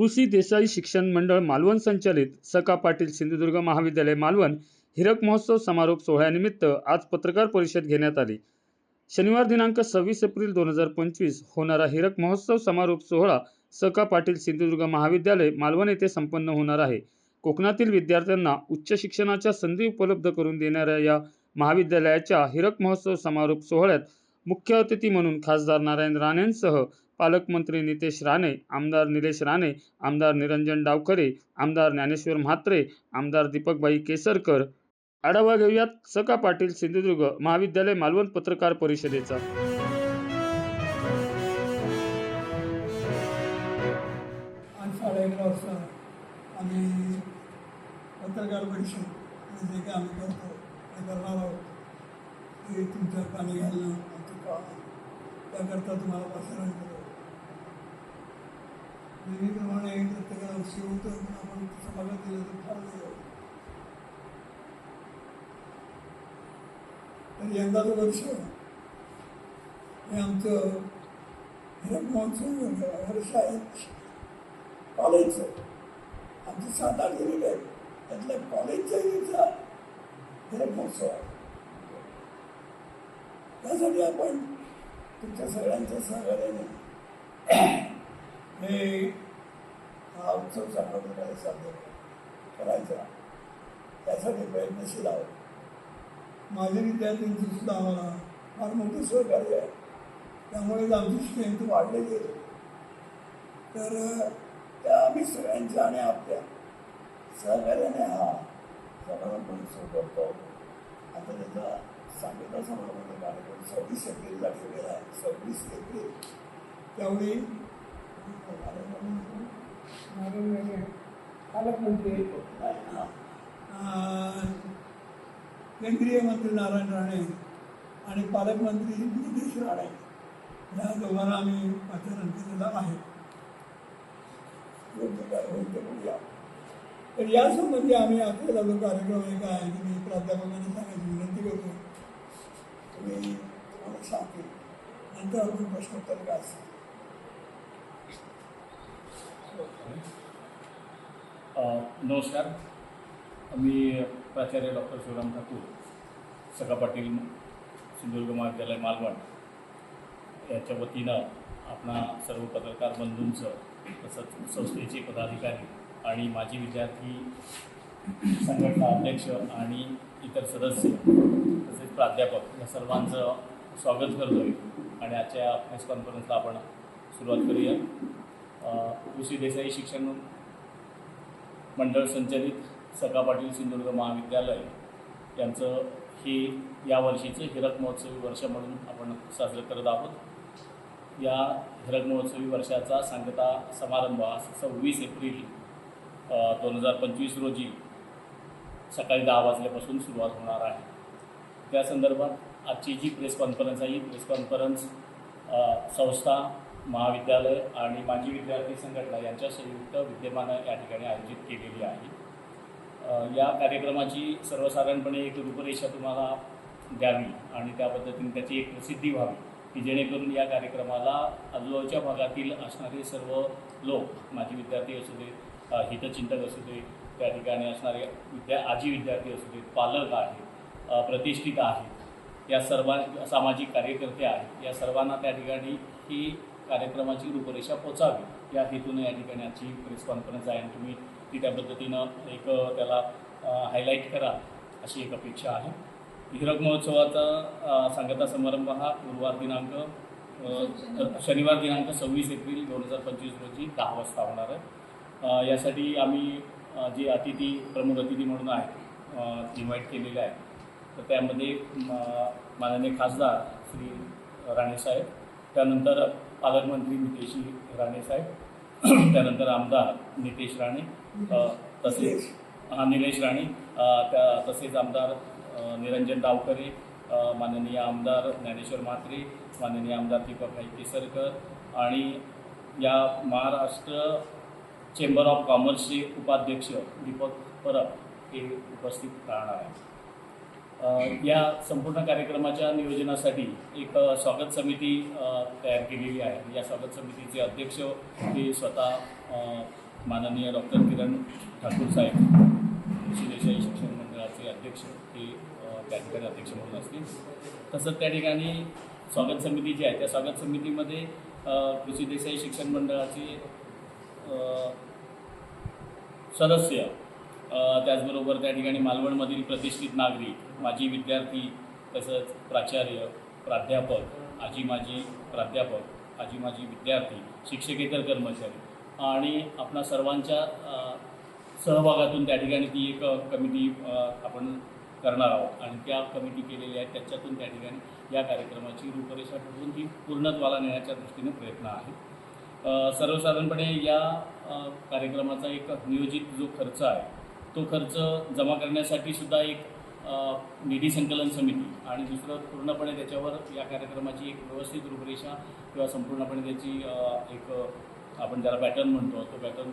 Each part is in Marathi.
कृषी देसाई शिक्षण मंडळ मालवण संचालित सका पाटील सिंधुदुर्ग महाविद्यालय मालवण हिरक महोत्सव समारोप सोहळ्यानिमित्त आज पत्रकार परिषद घेण्यात आली. शनिवार दिनांक सव्वीस एप्रिल दोन हजार पंचवीस होणारा हिरक महोत्सव समारोप सोहळा सका पाटील सिंधुदुर्ग महाविद्यालय मालवण येथे संपन्न होणार आहे. कोकणातील विद्यार्थ्यांना उच्च शिक्षणाच्या संधी उपलब्ध करून देणाऱ्या या महाविद्यालयाच्या हिरक महोत्सव समारोप सोहळ्यात मुख्य अतिथी म्हणून खासदार नारायण राणेंसह पालकमंत्री नितेश राणे आमदार निलेश राणे आमदार निरंजन डावखरे आमदार ज्ञानेश्वर म्हात्रे आमदार दीपकबाई केसरकर. आढावा घेऊयात सका पाटील सिंधुदुर्ग महाविद्यालय मालवण पत्रकार परिषदेचा. आम्ही पत्रकार परिषद जे काही आम्ही करतो ते करणार आहोत. ते तुमच्या कानी घालणं त्याकरता तुम्हाला प्रसारण नेहमीप्रमाणे प्रत्येकाला उशीर होतो पण आपण समाजात दिलं तर फार आणि होत. तर यंदाचं वर्ष हे आमचं हिरक वर्ष आहे. कॉलेजचं. आमचं सात आठ गेलेलं आहे त्यातल्या कॉलेजच्या इथला हिरक महोत्सव आहे. त्यासाठी आपण तुमच्या सगळ्यांच्या सहकार्याने मी हा उत्सव चांगल्या प्रकारे साध्य करायचा. त्यासाठी प्रयत्नशील आहोत माझे विद्यार्थ्यांची सुद्धा आम्हाला फार मोठं सहकार्य आहे. त्यामुळेच आमची स्ट्रेंथ वाढलेली आहे. तर त्या आम्ही सगळ्यांच्या आणि आपल्या सहकार्याने हा समारंभ सुरू करतो. आता त्याचा सांगता समारंभाचा कार्यक्रम सव्वीस एप्रिलला ठेवलेला आहे. सव्वीस एप्रिल. त्यावेळी पालकमंत्री केंद्रीय मंत्री नारायण राणे आणि पालकमंत्री नितीश राणे या दोघांना आम्ही पाचारण केलेलं आहे. तर यासंबंधी आम्ही आपल्याला जो कार्यक्रम एक आहे की मी प्राध्यापकांना सांगायची विनंती करतो. तुम्ही तुम्हाला सांगते नंतर आपण प्रश्नोत्तर काय असेल नमस्कार. मी प्राचार्य डॉक्टर शिवराम ठाकूर सका पाटील सिंधुदुर्ग महाविद्यालय मालवण. याच्या वतीनं आपणा सर्व पत्रकार बंधूंचं तसंच संस्थेचे पदाधिकारी आणि माजी विद्यार्थी संघटना अध्यक्ष आणि इतर सदस्य तसेच प्राध्यापक या सर्वांचं स्वागत करतो आहे आणि आजच्या प्रेस कॉन्फरन्सला आपण सुरुवात करूया. अ, कृषी देसाई शिक्षण मंडळ संचलित सका पाटील सिंधुदुर्ग महाविद्यालय यांचं हे या वर्षीचं हिरक महोत्सवी वर्ष म्हणून आपण साजरं करत आहोत. या हिरक महोत्सवी वर्षाचा सांगता समारंभ हा सव्वीस एप्रिल दोन हजार पंचवीस रोजी सकाळी दहा वाजल्यापासून सुरुवात होणार आहे. त्या संदर्भात आजची जी प्रेस कॉन्फरन्स आहे ही प्रेस कॉन्फरन्स संस्था महाविद्यालय आणि माजी विद्यार्थी संघटना यांच्या संयुक्त विद्यमानं या ठिकाणी आयोजित केलेली आहे. या कार्यक्रमाची सर्वसाधारणपणे एक रूपरेषा तुम्हाला द्यावी आणि त्या पद्धतीने त्याची एक प्रसिद्धी व्हावी की जेणेकरून या कार्यक्रमाला आजूबाजूच्या भागातील असणारे सर्व लोक माजी विद्यार्थी असू दे हितचिंतक असू दे त्या ठिकाणी असणारे विद्या आजी विद्यार्थी असू देत पालक आहेत प्रतिष्ठित आहेत या सर्वां सामाजिक कार्यकर्ते आहेत या सर्वांना त्या ठिकाणी ही कार्यक्रमाची रूपरेषा पोचावी. या हेतूने या ठिकाणी आजची प्रेस कॉन्फरन्स आहे आणि तुम्ही ती त्या पद्धतीनं एक त्याला हायलाईट करा अशी एक अपेक्षा आहे. हिरक महोत्सवाचा सांगता समारंभ हा गुरुवार दिनांक शनिवार दिनांक सव्वीस एप्रिल दोन हजार पंचवीस रोजी दहा वाजता होणार आहे. यासाठी आम्ही जे अतिथी प्रमुख अतिथी म्हणून आहेत इन्व्हाइट केलेले आहे तर त्यामध्ये माननीय खासदार श्री राणेसाहेब त्यानंतर पालकमंत्री नितेशजी राणेसाहेब त्यानंतर आमदार नितेश राणे तसेच हा निलेश राणे त्या तसेच आमदार निरंजन डावकरे माननीय आमदार ज्ञानेश्वर म्हात्रे माननीय आमदार दीपकभाई केसरकर आणि या महाराष्ट्र चेंबर ऑफ कॉमर्सचे उपाध्यक्ष दीपक परब हे उपस्थित राहणार आहेत. या संपूर्ण कार्यक्रमाच्या नियोजनासाठी एक स्वागत समिती तयार केलेली आहे. या स्वागत समितीचे अध्यक्ष हे स्वतः माननीय डॉक्टर किरण ठाकूर साहेब कृषी शिक्षण मंडळाचे अध्यक्ष हे त्या ठिकाणी अध्यक्ष म्हणून असतील. तसंच त्या ठिकाणी स्वागत समिती जी आहे त्या स्वागत समितीमध्ये कृषी देसाई शिक्षण मंडळाचे सदस्य त्याचबरोबर त्या ठिकाणी मालवणमधील प्रतिष्ठित नागरिक माजी विद्यार्थी तसंच प्राचार्य प्राध्यापक आजी माजी प्राध्यापक आजी माजी विद्यार्थी शिक्षकेतर कर्मचारी आणि आपणा सर्वांच्या सहभागातून त्या ठिकाणी ती एक कमिटी आपण करणार आहोत आणि त्या कमिटी केलेल्या आहेत त्याच्यातून त्या ठिकाणी या कार्यक्रमाची रूपरेषा ठरवून ती पूर्णत्वाला नेण्याच्या दृष्टीने प्रयत्न आहे सर्वसाधारणपणे या कार्यक्रमाचा एक नियोजित जो खर्च आहे तो खर्च जमा करण्यासाठी सुद्धा एक निधी संकलन समिती आणि दुसरं पूर्णपणे त्याच्यावर या कार्यक्रमाची एक व्यवस्थित रूपरेषा किंवा संपूर्णपणे त्याची एक आपण ज्याला पॅटर्न म्हणतो तो पॅटर्न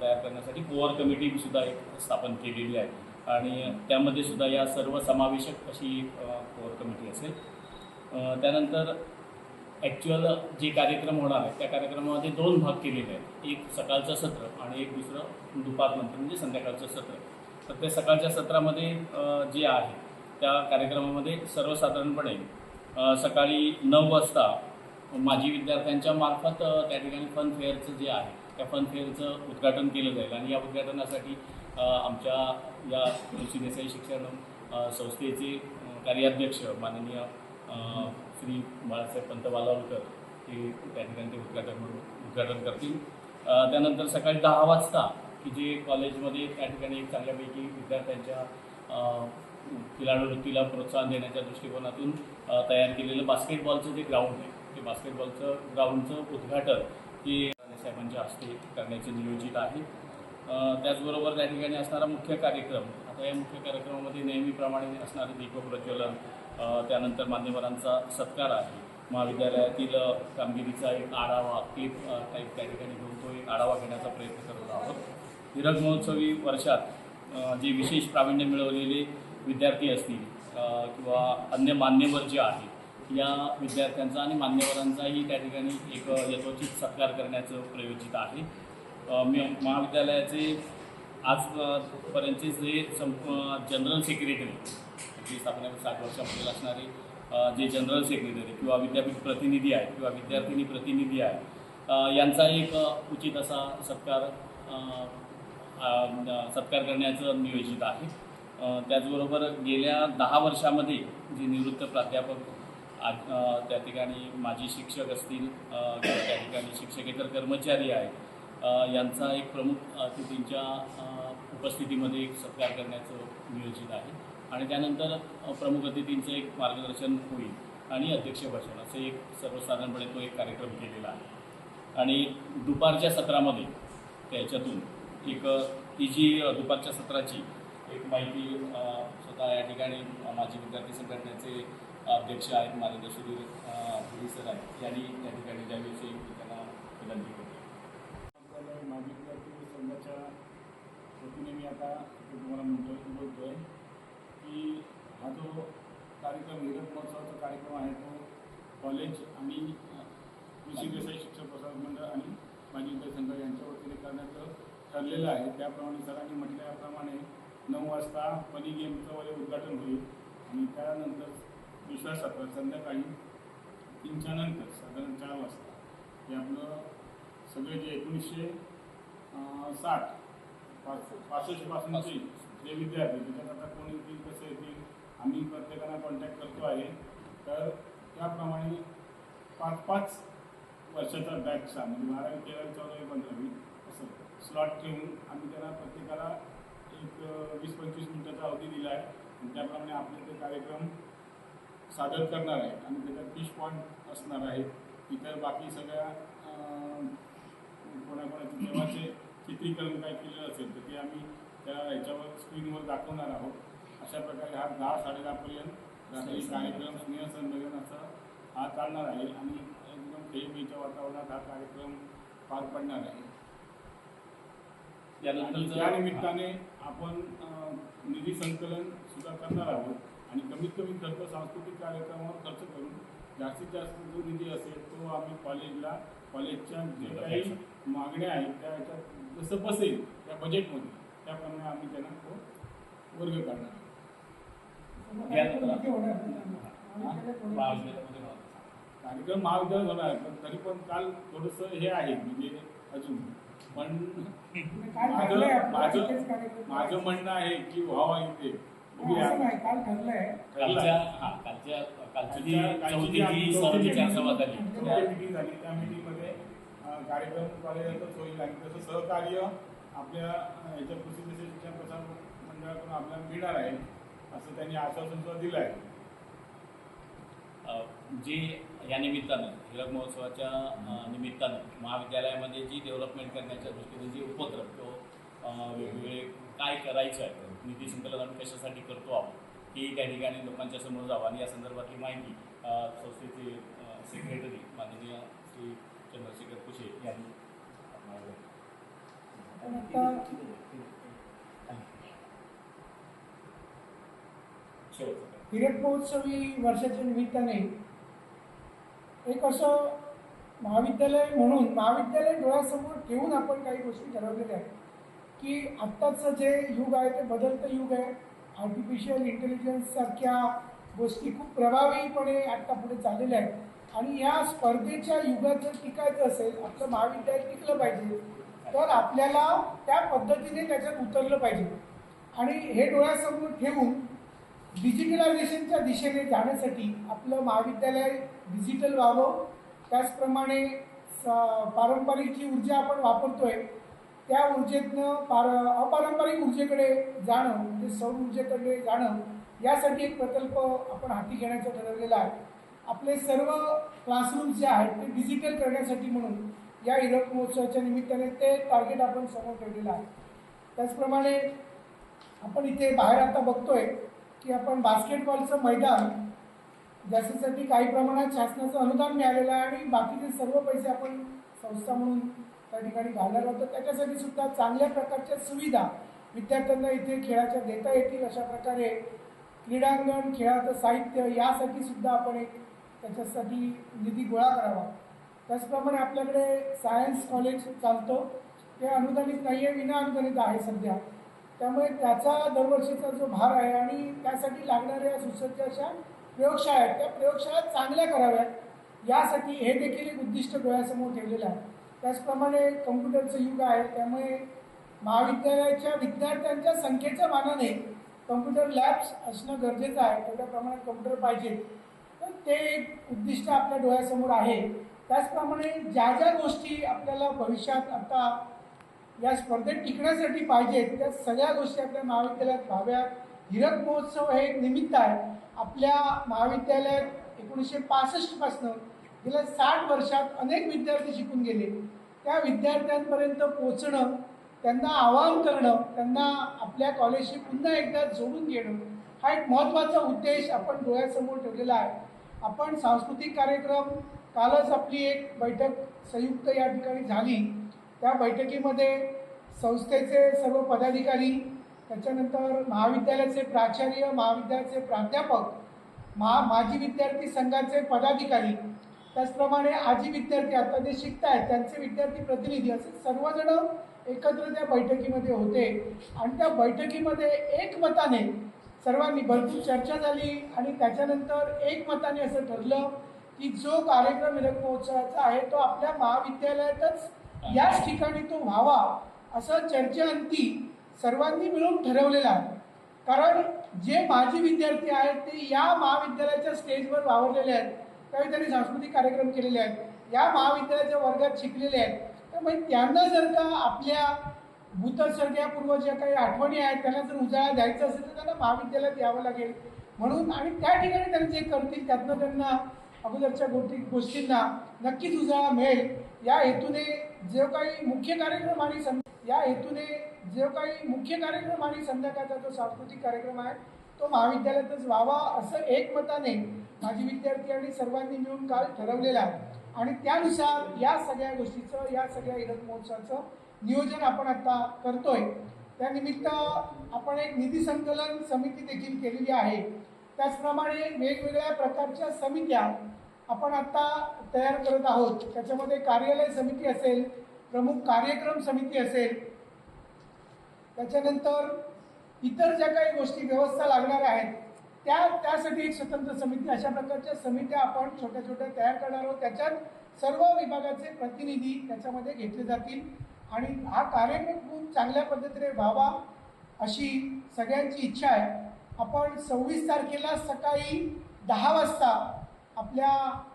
तयार करण्यासाठी कोअर कमिटी सुद्धा एक स्थापन केलेली आहे. आणि त्यामध्ये सुद्धा या सर्व समावेशक अशी कोअर कमिटी असेल. त्यानंतर ॲक्च्युअल जे कार्यक्रम होणार आहे त्या कार्यक्रमामध्ये दोन भाग केलेले आहेत. एक सकाळचं सत्र आणि एक दुसरं दुपारनंतर म्हणजे संध्याकाळचं सत्र. तर त्या सकाळच्या सत्रामध्ये जे आहे त्या कार्यक्रमामध्ये सर्वसाधारणपणे सकाळी नऊ वाजता माजी विद्यार्थ्यांच्या मार्फत त्या ठिकाणी फन फेअरचं जे आहे त्या फन फेअरचं उद्घाटन केलं जाईल. आणि या उद्घाटनासाठी आमच्या या कृषी देसाई शिक्षण संस्थेचे कार्याध्यक्ष माननीय श्री बाळासाहेब पंत बालावलकर हे त्या ठिकाणी ते उद्घाटन म्हणून उद्घाटन करतील. त्यानंतर सकाळी दहा वाजता की जे कॉलेजमध्ये त्या ठिकाणी एक चांगल्यापैकी विद्यार्थ्यांच्या खिलाडूवृत्तीला प्रोत्साहन देण्याच्या दृष्टिकोनातून तयार केलेलं बास्केटबॉलचं जे ग्राउंड आहे ते बास्केटबॉलचं ग्राउंडचं उद्घाटन हे साहेबांच्या हस्ते करण्याचे नियोजित आहे. त्याचबरोबर त्या ठिकाणी असणारा मुख्य कार्यक्रम आता या मुख्य कार्यक्रमामध्ये नेहमीप्रमाणे असणारे दीपप्रज्वलन त्यानंतर मान्यवरांचा सत्कार आहे. महाविद्यालयातील कामगिरीचा एक आढावा क्लिप टाईप त्या ठिकाणी घेऊन तो एक आढावा घेण्याचा प्रयत्न करत आहोत. हिरक महोत्सवी वर्षात जे विशेष प्रावीण्य मिळवलेले विद्यार्थी असतील किंवा अन्य मान्यवर जे आहेत या विद्यार्थ्यांचा आणि मान्यवरांचाही त्या ठिकाणी एक यथोचित सत्कार करण्याचं प्रयोजित आहे. मी महाविद्यालयाचे आजपर्यंतचे जे संप जनरल सेक्रेटरी जी स्थापना साठ वर्षामध्ये असणारे जे जनरल सेक्रेटरी किंवा विद्यापीठ प्रतिनिधी आहेत किंवा विद्यार्थिनी प्रतिनिधी आहेत यांचा एक उचित असा सत्कार सत्कार करण्याचं नियोजित आहे. त्याचबरोबर गेल्या दहा वर्षामध्ये जे निवृत्त प्राध्यापक आज त्या ठिकाणी माजी शिक्षक असतील किंवा त्या ठिकाणी शिक्षकेतर कर्मचारी आहेत यांचा एक प्रमुख अतिथींच्या उपस्थितीमध्ये एक सत्कार करण्याचं नियोजित आहे. आणि त्यानंतर प्रमुख अतिथींचं एक मार्गदर्शन होईल आणि अध्यक्ष भाषण असं एक सर्वसाधारणपणे तो एक कार्यक्रम केलेला आहे. आणि दुपारच्या सत्रामध्ये त्याच्यातून एक अ, ती जी दुपारच्या सत्राची एक माहिती स्वतः या ठिकाणी माजी विद्यार्थी संघटनेचे अध्यक्ष आहेत माननीय सुधीर सर आहेत यांनी त्या ठिकाणी द्याविषयी त्यांना विनंती केली. आपल्याला माजी विद्यार्थी संघाच्या वतीने मी आता तुम्हाला म्हणतो बोलतो आहे की हा जो कार्यक्रम हिरक महोत्सवाचा कार्यक्रम आहे तो कॉलेज आणि कृषी व्यवसाय शिक्षण प्रसारक मंडळ आणि माजी विद्यार्थी संघ यांच्या वतीने करण्याचं ठरलेलं आहे. त्याप्रमाणे सरांनी म्हटल्याप्रमाणे नऊ वाजता पनी गेमचं वगैरे उद्घाटन होईल आणि त्यानंतर दुसऱ्या सत्रात संध्याकाळी तीनच्या नंतर साधारण चार वाजता. हे आपलं सगळे जे एकोणीसशे साठ पाच पासष्टपासूनचे जे विद्यार्थी त्याच्यात आता कोण येतील कसे येतील आम्ही प्रत्येकाला कॉन्टॅक्ट करतो आहे. तर त्याप्रमाणे पाच पाच वर्षाचा बॅचचा म्हणजे बारावी तेरावी चौदावी पंधरावी असं स्लॉट ठेवून आम्ही त्यांना प्रत्येकाला एक वीस पंचवीस मिनिटाचा अवधी दिला आहे. आणि त्याप्रमाणे आपले ते कार्यक्रम सादर करणार आहे आणि त्याच्यात फिश पॉईंट असणार आहे. इतर बाकी सगळ्या कोणाकोणाचे देवाचे चित्रीकरण काय केलेलं असेल तर ते आम्ही त्या ह्याच्यावर स्क्रीनवर दाखवणार आहोत. अशा प्रकारे हा दहा साडेदहापर्यंत रात्री कार्यक्रम स्नेह संमेलन असा हा चालणार आहे आणि एकदम खेळीमेळीच्या वातावरणात हा कार्यक्रम पार पडणार आहे. त्या निमित्ताने आपण निधी संकलन सुद्धा करणार आहोत. आणि कमीत कमी खर्च सांस्कृतिक कार्यक्रमावर खर्च करून जास्तीत जास्त जो निधी असेल तो आम्ही कॉलेजला कॉलेजच्या जे काही मागण्या आहेत त्या ह्याच्यात जसं बसेल त्या बजेटमध्ये त्याप्रमाणे आम्ही त्यांना तो वर्ग करणार कार्यक्रम महाविद्यालय होणार आहे, पण तरी पण काल थोडंसं हे आहे म्हणजे अजून. पण माझं माझं म्हणणं आहे की व्हावा इथे. हा झाली. झाली. कार्यक्रम होईल आणि त्याचं सहकार्य आपल्या याच्या प्रसिद्ध शिक्षण प्रसार मंडळाकडून आपल्याला मिळणार आहे असं त्यांनी आश्वासन सुद्धा दिलं आहे. जी या निमित्तानं हिरक महोत्सवाच्या निमित्तानं महाविद्यालयामध्ये जी डेव्हलपमेंट करण्याच्या दृष्टीने जे उपक्रम तो वेगवेगळे काय करायचं आहे निधी संकलन आम्ही कशासाठी करतो आहोत ही त्या ठिकाणी लोकांच्या समोर जावं. आणि या संदर्भातली माहिती संस्थेचे सेक्रेटरी माननीय श्री चंद्रशेखर कुशे यांनी पण आता हिरक महोत्सवी वर्षाच्या निमित्ताने एक असं महाविद्यालय म्हणून महाविद्यालय डोळ्यासमोर ठेवून आपण काही गोष्टी ठरवलेल्या आहेत. की आत्ताचं जे युग आहे ते बदलतं युग आहे. आर्टिफिशियल इंटेलिजन्ससारख्या गोष्टी खूप प्रभावीपणे आत्ता पुढे चाललेल्या आहेत. आणि या स्पर्धेच्या युगात जर टिकायचं असेल आपलं महाविद्यालय टिकलं पाहिजे. तर आपल्याला त्या पद्धतीने त्याच्यात उतरलं पाहिजे. आणि हे डोळ्यासमोर ठेवून डिजिटलायझेशनच्या दिशेने जाण्यासाठी आपलं महाविद्यालय डिजिटल व्हावं. त्याचप्रमाणे स पारंपरिक जी ऊर्जा आपण वापरतोय त्या ऊर्जेतनं पार अपारंपरिक ऊर्जेकडे जाणं म्हणजे सौर ऊर्जेकडे जाणं यासाठी एक प्रकल्प आपण हाती घेण्याचं ठरवलेला आहे. आपले सर्व क्लासरूम्स जे आहेत ते डिजिटल करण्यासाठी म्हणून या हिरक महोत्सवाच्या निमित्ताने ते टार्गेट आपण समोर ठेवलेलं आहे. त्याचप्रमाणे आपण इथे बाहेर आता बघतोय की आपण बास्केटबॉलचं मैदान ज्याच्यासाठी काही प्रमाणात शासनाचं अनुदान मिळालेलं आहे आणि बाकीचे सर्व पैसे आपण संस्था म्हणून त्या ठिकाणी घालणार होतो त्याच्यासाठी सुद्धा चांगल्या प्रकारच्या सुविधा विद्यार्थ्यांना इथे खेळाच्या देता येतील अशा प्रकारे. क्रीडांगण खेळाचं साहित्य यासाठी सुद्धा आपण एक त्याच्यासाठी निधी गोळा करावा. त्याचप्रमाणे आपल्याकडे सायन्स कॉलेज चालतो. ते अनुदानित नाही आहे विना अनुदानित आहे सध्या. त्यामुळे त्याचा दरवर्षीचा जो भार आहे आणि त्यासाठी लागणाऱ्या सुसज्ज अशा प्रयोगशाळा आहेत त्या प्रयोगशाळा चांगल्या कराव्यात. यासाठी हे देखील एक उद्दिष्ट डोळ्यासमोर ठेवलेलं आहे. त्याचप्रमाणे कम्प्युटरचं युग आहे त्यामुळे महाविद्यालयाच्या विद्यार्थ्यांच्या संख्येच्या मानाने कम्प्युटर लॅब्स असणं गरजेचं आहे. तेवढ्या प्रमाणात कम्प्युटर पाहिजे तर ते एक उद्दिष्ट आपल्या डोळ्यासमोर आहे. त्याचप्रमाणे ज्या ज्या गोष्टी आपल्याला भविष्यात आता या स्पर्धेत टिकण्यासाठी पाहिजेत त्या सगळ्या गोष्टी आपल्या महाविद्यालयात व्हाव्यात. हिरक महोत्सव हे एक निमित्त आहे. आपल्या महाविद्यालयात एकोणीसशे पासष्टपासनं गेल्या साठ वर्षात अनेक विद्यार्थी शिकून गेले. त्या विद्यार्थ्यांपर्यंत पोचणं त्यांना आवाहन करणं त्यांना आपल्या कॉलेजशी पुन्हा एकदा जोडून घेणं हा एक महत्त्वाचा उद्देश आपण डोळ्यासमोर ठेवलेला आहे. आपण सांस्कृतिक कार्यक्रम कालच आपली एक बैठक संयुक्त या ठिकाणी झाली. त्या बैठकीमध्ये संस्थेचे सर्व पदाधिकारी त्याच्यानंतर महाविद्यालयाचे प्राचार्य महाविद्यालयाचे प्राध्यापक महा माजी विद्यार्थी संघाचे पदाधिकारी त्याचप्रमाणे आजी विद्यार्थी आता जे शिकत आहेत त्यांचे विद्यार्थी प्रतिनिधी असे सर्वजण एकत्र त्या बैठकीमध्ये होते. आणि त्या बैठकीमध्ये एकमताने सर्वांनी भरपूर चर्चा झाली आणि त्याच्यानंतर एकमताने असं ठरलं की जो कार्यक्रम हिरक महोत्सवाचा आहे तो आपल्या महाविद्यालयातच याच ठिकाणी तो व्हावा असं चर्चेअंती सर्वांनी मिळून ठरवलेलं आहे. कारण जे माजी विद्यार्थी आहेत ते या महाविद्यालयाच्या स्टेजवर वावरलेले आहेत त्यावेळी त्यांनी सांस्कृतिक कार्यक्रम केलेले आहेत या महाविद्यालयाच्या वर्गात शिकलेले आहेत. त्यामुळे त्यांना जर का आपल्या भूतसर्गापूर्व ज्या काही आठवणी आहेत त्यांना जर उजाळा द्यायचा असेल तर त्यांना महाविद्यालयात यावं लागेल. म्हणून आणि त्या ठिकाणी त्यांनी जे करतील त्यातनं त्यांना अगोदरच्या गोष्टी गोष्टींना नक्कीच उजाळा मिळेल. या हेतूने जो काही मुख्य कार्यक्रम आणि सं या हेतूने जो काही मुख्य कार्यक्रम आणि संध्याकाळचा जो सांस्कृतिक कार्यक्रम आहे तो महाविद्यालयातच व्हावा असं एकमताने माजी विद्यार्थी आणि सर्वांनी मिळून काल ठरवलेलं आहे. आणि त्यानुसार या सगळ्या गोष्टीचं या सगळ्या हिरक महोत्सवाचं नियोजन आपण आता करतोय. त्यानिमित्त आपण एक निधी संकलन समिती देखील केलेली आहे. त्याचप्रमाणे वेगवेगळ्या प्रकारच्या समित्या आपण आत्ता तयार करत आहोत. त्याच्यामध्ये कार्यालय समिती असेल प्रमुख कार्यक्रम समिती असेल. त्याच्यानंतर इतर ज्या काही गोष्टी व्यवस्था लागणाऱ्या आहेत त्या त्यासाठी एक स्वतंत्र समिती अशा प्रकारच्या समित्या आपण छोट्या छोट्या तयार करणार आहोत. त्याच्यात सर्व विभागाचे प्रतिनिधी त्याच्यामध्ये घेतले जातील. आणि हा कार्यक्रम खूप चांगल्या पद्धतीने व्हावा अशी सगळ्यांची इच्छा आहे. आपण सव्वीस तारखेला सकाळी दहा वाजता आपल्या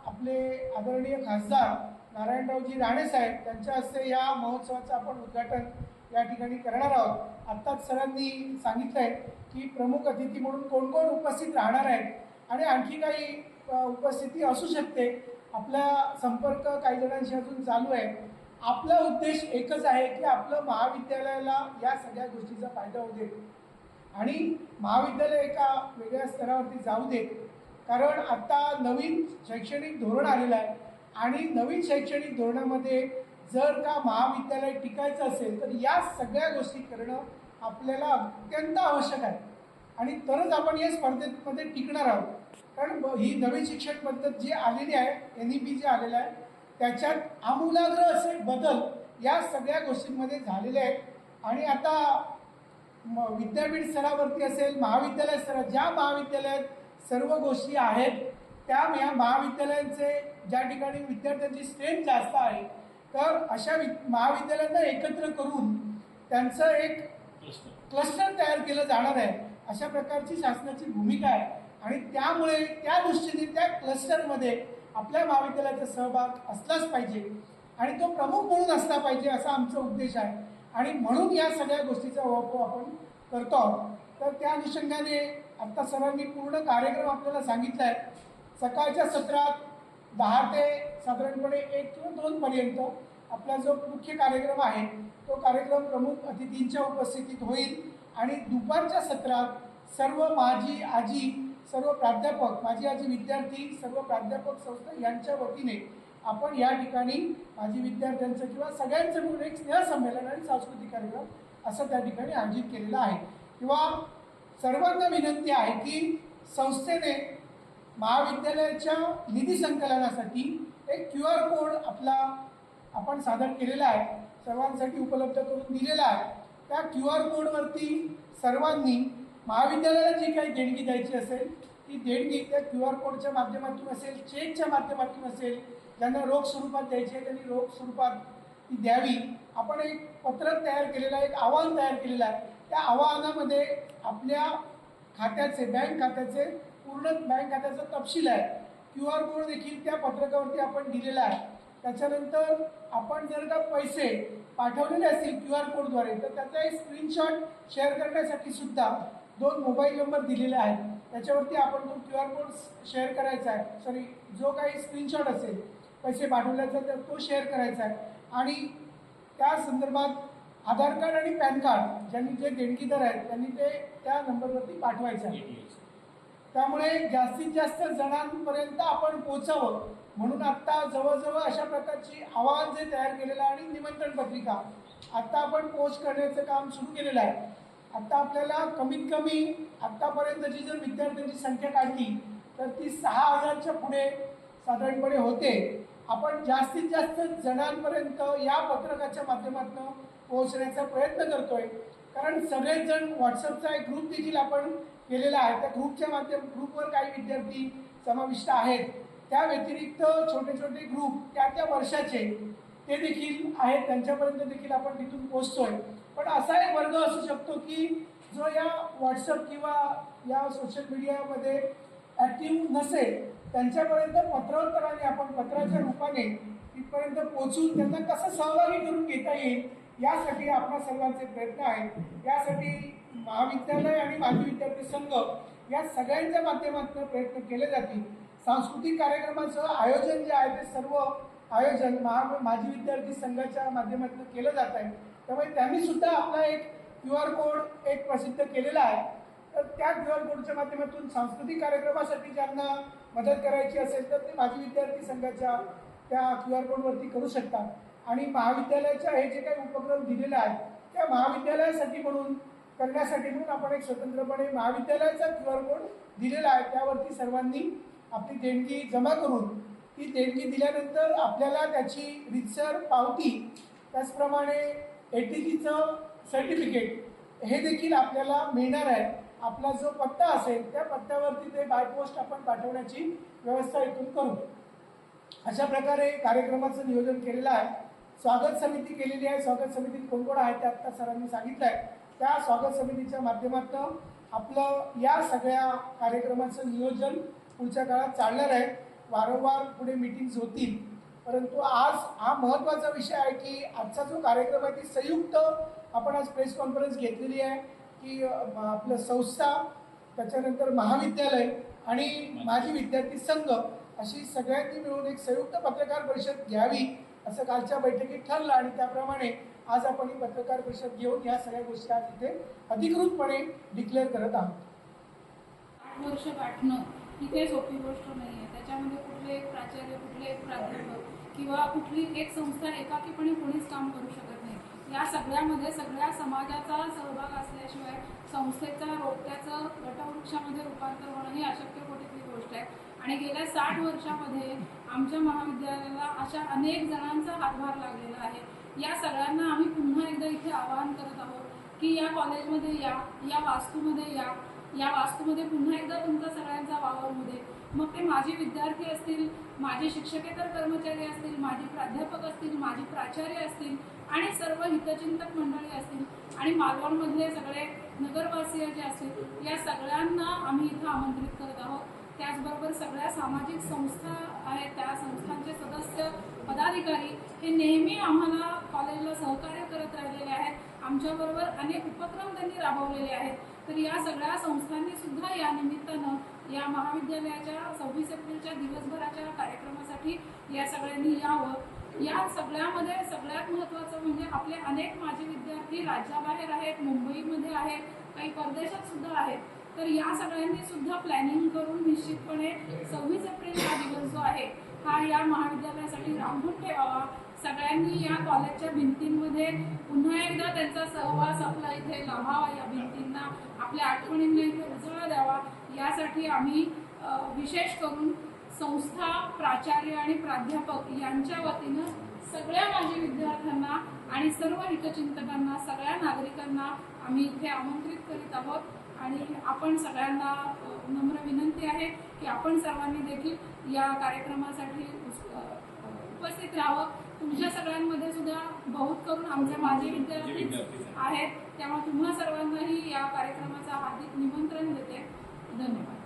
आपले आदरणीय खासदार नारायणरावजी राणेसाहेब त्यांच्या हस्ते या महोत्सवाचं आपण उद्घाटन या ठिकाणी करणार आहोत. आत्ताच सरांनी सांगितलं आहे की प्रमुख अतिथी म्हणून कोण कोण उपस्थित राहणार आहेत आणि आणखी काही उपस्थिती असू शकते. आपला संपर्क काही जणांशी अजून चालू आहे. आपला उद्देश एकच आहे की आपलं महाविद्यालयाला या सगळ्या गोष्टीचा फायदा होऊ दे. आणि महाविद्यालय एका वेगळ्या स्तरावरती जाऊ दे. कारण आत्ता नवीन शैक्षणिक धोरण आलेलं आहे. आणि नवीन शैक्षणिक धोरणामध्ये जर का महाविद्यालय टिकायचं असेल तर या सगळ्या गोष्टी करणं आपल्याला अत्यंत आवश्यक आहे. आणि तरच आपण या स्पर्धेमध्ये टिकणार आहोत. कारण ही नवीन शिक्षण पद्धत जी आलेली आहे एन ई पी जे आलेलं आहे त्याच्यात आमूलाग्र असे बदल या सगळ्या गोष्टींमध्ये झालेले आहेत. आणि आता म विद्यापीठ स्तरावरती असेल महाविद्यालय स्तरात ज्या महाविद्यालयात सर्व गोष्टी आहेत त्या या महाविद्यालयांचे ज्या ठिकाणी विद्यार्थ्यांची स्ट्रेंथ जास्त आहे तर अशा वि महाविद्यालयांना एकत्र करून त्यांचं एक क्लस्टर क्लस्टर तयार केलं जाणार आहे. अशा प्रकारची शासनाची भूमिका आहे. आणि त्यामुळे त्या दृष्टीने त्या क्लस्टरमध्ये आपल्या महाविद्यालयाचा सहभाग असलाच पाहिजे. आणि तो प्रमुख म्हणून असला पाहिजे असा आमचा उद्देश आहे. आणि म्हणून या सगळ्या गोष्टीचा वापर आपण करतो आहोत. तर त्या अनुषंगाने आत्ता सरांनी पूर्ण कार्यक्रम आपल्याला सांगितला आहे. सकाळच्या सत्रात दहा ते साधारणपणे एक किंवा दोनपर्यंत आपला जो मुख्य कार्यक्रम आहे तो कार्यक्रम प्रमुख अतिथींच्या उपस्थितीत होईल. आणि दुपारच्या सत्रात सर्व माझी आजी सर्व प्राध्यापक माझी आजी विद्यार्थी सर्व प्राध्यापक संस्था यांच्या वतीने आपण या ठिकाणी माजी विद्यार्थ्यांचं किंवा सगळ्यांचं मिळून एक स्नेहसंमेलन आणि सांस्कृतिक कार्यक्रम असं त्या ठिकाणी आयोजित केलेलं आहे. किंवा सर्वांना विनंती आहे की संस्थेने महाविद्यालयाच्या निधी संकलनासाठी एक क्यू आर कोड आपला आपण सादर केलेला आहे सर्वांसाठी उपलब्ध करून दिलेला आहे. त्या क्यू आर कोडवरती सर्वांनी महाविद्यालयाला जी काही देणगी द्यायची असेल ती देणगी त्या क्यू आर कोडच्या माध्यमातून असेल चेकच्या माध्यमातून असेल ज्यांना रोख स्वरूपात द्यायची आहे त्यांनी रोख स्वरूपात ती द्यावी. आपण एक पत्रक तयार केलेलं आहे एक आव्हान तयार केलेलं आहे. त्या आव्हानामध्ये आपल्या खात्याचे बँक खात्याचे पूर्ण बँक खात्याचा तपशील आहे. क्यू आर कोड देखील त्या पत्रकावरती आपण दिलेला आहे. त्याच्यानंतर आपण जर का पैसे पाठवलेले असतील क्यू आर कोडद्वारे तर त्याचा एक स्क्रीनशॉट शेअर करण्यासाठी सुद्धा दोन मोबाईल नंबर दिलेले आहेत. त्याच्यावरती आपण तो क्यू आर कोड शेअर करायचा आहे. सॉरी जो काही स्क्रीनशॉट असेल पैसे पाठवल्याचा तर तो शेअर करायचा आहे. आणि त्या संदर्भात आधार कार्ड आणि पॅन कार्ड ज्यांनी जे देणगीदार आहेत त्यांनी ते त्या नंबरवरती पाठवायचं आहे त्यामुळे जास्तीत जास्त जणांपर्यंत आपण पोचावं म्हणून आत्ता जवळजवळ अशा प्रकारची आवाहन जे तयार केलेलं आहे आणि निमंत्रण पत्रिका. आत्ता आपण पोस्ट करण्याचं काम सुरू केलेलं आहे. आत्ता आपल्याला कमीत कमी आत्तापर्यंतची जर विद्यार्थ्यांची संख्या काढली तर ती सहा हजारच्या पुढे साधारणपणे होते. आपण जास्तीत जास्त जणांपर्यंत या पत्रकाच्या माध्यमातून पोहोचण्याचा प्रयत्न करतोय. कारण सगळेच जण व्हॉट्सअपचा एक ग्रुप देखील आपण केलेला आहे. त्या ग्रुपच्या माध्यम ग्रुपवर काही विद्यार्थी समाविष्ट आहेत. त्या व्यतिरिक्त छोटे छोटे ग्रुप त्या त्या वर्षाचे ते देखील आहेत. त्यांच्यापर्यंत देखील आपण तिथून पोचतोय पण असा एक वर्ग असू शकतो की जो या व्हॉट्सअप किंवा या सोशल मीडियामध्ये ॲक्टिव्ह नसेल त्यांच्यापर्यंत पत्रोत्तराने आपण पत्राच्या रूपाने तिथपर्यंत पोचून त्यांना कसं सहभागी करून घेता येईल यासाठी आपल्या सर्वांचे प्रयत्न आहेत. यासाठी महाविद्यालय आणि माजी विद्यार्थी संघ या सगळ्यांच्या माध्यमातून प्रयत्न केले जातील. सांस्कृतिक कार्यक्रमाचं आयोजन जे आहे ते सर्व आयोजन महा माजी विद्यार्थी संघाच्या माध्यमातून केलं जात आहे. त्यामुळे त्यांनी सुद्धा आपला एक क्यू आर कोड एक प्रसिद्ध केलेला आहे. तर त्या क्यू आर कोडच्या माध्यमातून सांस्कृतिक कार्यक्रमासाठी ज्यांना मदत करायची असेल तर ते माजी विद्यार्थी संघाच्या त्या क्यू आर कोडवरती करू शकतात. आणि महाविद्यालयाच्या हे जे काही उपक्रम दिलेले आहेत त्या महाविद्यालयासाठी म्हणून करण्यासाठी म्हणून आपण एक स्वतंत्रपणे महाविद्यालयाचा क्यू आर कोड दिलेला आहे. त्यावरती सर्वांनी आपली देणगी जमा करून ती देणगी दिल्यानंतर आपल्याला त्याची रितसर पावती त्याचप्रमाणे ए टी सर्टिफिकेट हे देखील आपल्याला मिळणार आहे. आपला जो पत्ता असेल त्या पत्त्यावरती ते बाय पोस्ट आपण पाठवण्याची व्यवस्था इथून करू. अशा प्रकारे कार्यक्रमाचं नियोजन केलेलं आहे. स्वागत समिती केलेली आहे. स्वागत समितीत कोण कोण आहे ते आत्ता सरांनी सांगितलं आहे. त्या स्वागत समितीच्या माध्यमातून आपलं या सगळ्या कार्यक्रमाचं नियोजन पुढच्या काळात चालणार आहे. वारंवार पुढे मिटिंग्स होतील. परंतु आज हा महत्त्वाचा विषय आहे की आजचा जो कार्यक्रम आहे ती संयुक्त आपण आज प्रेस कॉन्फरन्स घेतलेली आहे. की आपलं संस्था त्याच्यानंतर महाविद्यालय आणि माजी विद्यार्थी संघ अशी सगळ्यांनी मिळून एक संयुक्त पत्रकार परिषद घ्यावी असं कालच्या बैठकीत ठरलं आणि त्याप्रमाणे आज आपण ही पत्रकार परिषद घेऊन या सगळ्या गोष्टी आज इथे अधिकृतपणे डिक्लेअर करत आहोत. आठ वर्ष गाठणं ही काही सोपी गोष्ट नाही आहे त्याच्यामध्ये कुठले एक प्राचार्य कुठले एक प्राध्यापक किंवा कुठली एक संस्था एकाकीपणे कोणीच काम करू शकत या सगळ्यामध्ये सगळ्या समाजाचा सहभाग असल्याशिवाय संस्थेचा रोपट्याचं गटवृक्षामध्ये रूपांतर होणं ही अशक्य कोटीतली गोष्ट आहे. आणि गेल्या साठ वर्षामध्ये आमच्या महाविद्यालयाला अशा अनेक जणांचा हातभार लागलेला आहे. या सगळ्यांना आम्ही पुन्हा एकदा इथे आवाहन करत आहोत की या कॉलेजमध्ये या या वास्तूमध्ये या या वास्तूमध्ये पुन्हा एकदा तुमचा सगळ्यांचा वावर होऊ दे. मग ते माझे विद्यार्थी असतील माझे शिक्षकेतर कर्मचारी असतील माझे प्राध्यापक असतील माझे प्राचार्य असतील आणि सर्व हितचिंतक मंडळी असतील आणि मालवणमधले सगळे नगरवासीय जे असतील या सगळ्यांना आम्ही इथं आमंत्रित करत आहोत. त्याचबरोबर सगळ्या सामाजिक संस्था आहेत त्या संस्थांचे सदस्य पदाधिकारी हे नेहमी आम्हाला कॉलेजला सहकार्य करत राहिलेले आहेत. आमच्याबरोबर अनेक उपक्रम त्यांनी राबवलेले आहेत. तर या सगळ्या संस्थांनी सुद्धा या निमित्तानं या महाविद्यालयाच्या सव्वीस एप्रिलच्या दिवसभराच्या कार्यक्रमासाठी या सगळ्यांनी यावं. या सगळ्यामध्ये सगळ्यात महत्त्वाचं म्हणजे आपले अनेक माजी विद्यार्थी राज्याबाहेर आहेत मुंबईमध्ये आहेत काही परदेशात सुद्धा आहेत. तर या सगळ्यांनी सुद्धा प्लॅनिंग करून निश्चितपणे सव्वीस एप्रिल हा दिवस जो आहे हा या महाविद्यालयासाठी रांगून ठेवावा. सगळ्यांनी या कॉलेजच्या भिंतींमध्ये पुन्हा एकदा त्यांचा सहवास आपला इथे लाभावा या भिंतींना आपल्या आठवणींना इथे उजळा द्यावा. यासाठी आम्ही विशेष करून संस्था प्राचार्य आणि प्राध्यापक यांच्या वतीनं सगळ्या माजी विद्यार्थ्यांना आणि सर्व हितचिंतकांना सगळ्या नागरिकांना आम्ही इथे आमंत्रित करीत आहोत. आणि आपण सगळ्यांना नम्र विनंती आहे की आपण सर्वांनी देखील या कार्यक्रमासाठी उपस्थित राहावं. तुमच्या सगळ्यांमध्ये सुद्धा बहुत करून आमचे माजी विद्यार्थी आहेत. त्यामुळे तुम्हा सर्वांनाही या कार्यक्रमाचं हार्दिक निमंत्रण देते. धन्यवाद.